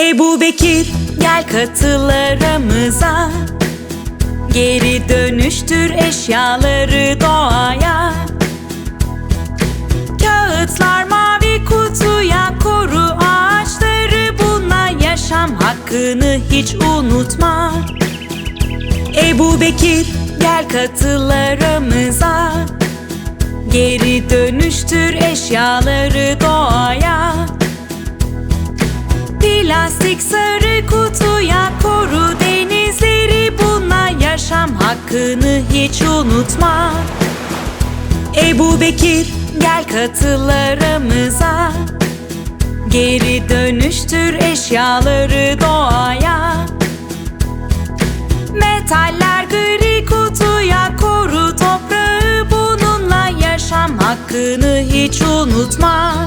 Ebu Bekir gel katıl aramıza Geri dönüştür eşyaları doğaya. Kağıtlar mavi kutuya koru ağaçları. Bununla yaşam hakkını hiç unutma. Ebu Bekir gel katıl aramıza Geri dönüştür eşyaları doğaya Plastik sarı kutuya koru denizleri Bununla yaşam hakkını hiç unutma. Ebu Bekir gel katıl aramıza Geri dönüştür eşyaları doğaya. Metaller gri kutuya koru toprağı Bununla yaşam hakkını hiç unutma